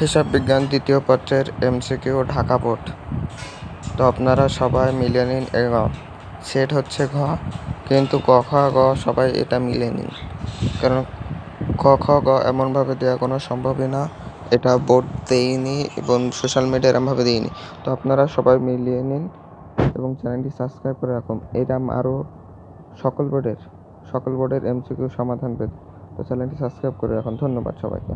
হিসাব বিজ্ঞান দ্বিতীয় পত্রের এমসিকিউ ঢাকা বোর্ড। তো আপনারা সবাই মিলে নিন এগ সেট হচ্ছে ঘ, কিন্তু ক খ, গ সবাই এটা মিলে নিন। কারণ ক, খ, গ এমনভাবে দেওয়া কোনো সম্ভবই না। এটা বোর্ড দেইনি এবং সোশ্যাল মিডিয়া এরমভাবে দিইনি তো আপনারা সবাই মিলিয়ে নিন এবং চ্যানেলটি সাবস্ক্রাইব করে রাখুন। এরম আরও সকল বোর্ডের সকল বোর্ডের এমসিকিউ সমাধান পেতে। তো চ্যানেলটি সাবস্ক্রাইব করে রাখুন। ধন্যবাদ সবাইকে।